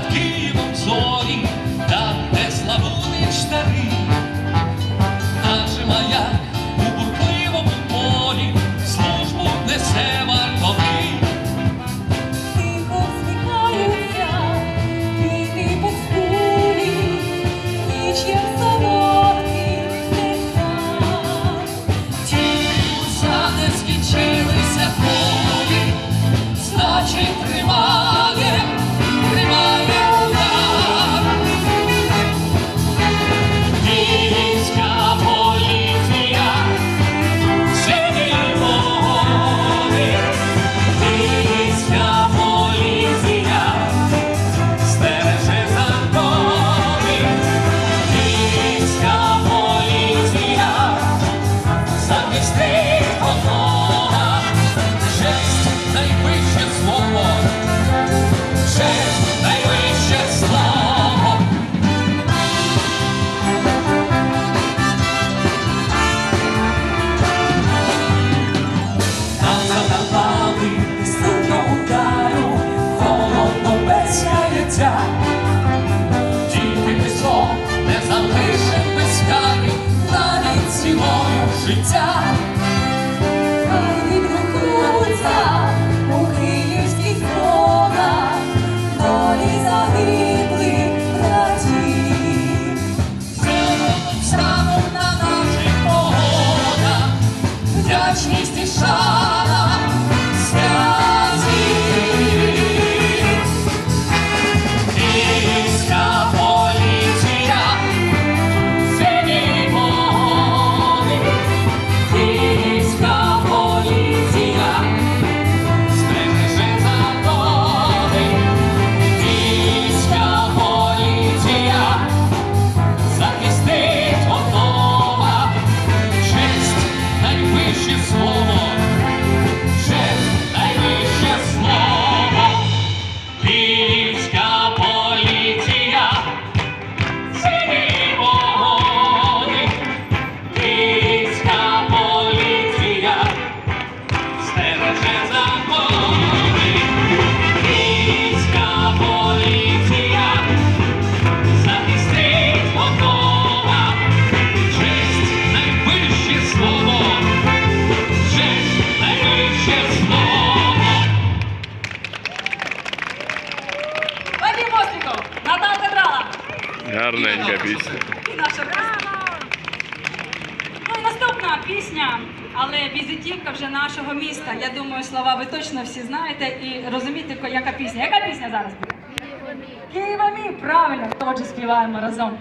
над Києвом зорі, там, де славутич штари, адже маяк у буркливому морі службу несе Честь найвище слово, честь найвище слово. Нам задавали сильно удару, холодно без яйця. Тільки післо не залишив без кари життя. І шана Гарненька пісня. і наша пісня. Ну і наступна пісня, але візитівка вже нашого міста. Я думаю, слова ви точно всі знаєте і розумієте, яка пісня. Яка пісня зараз буде? Києва мій, правильно, отже співаємо разом.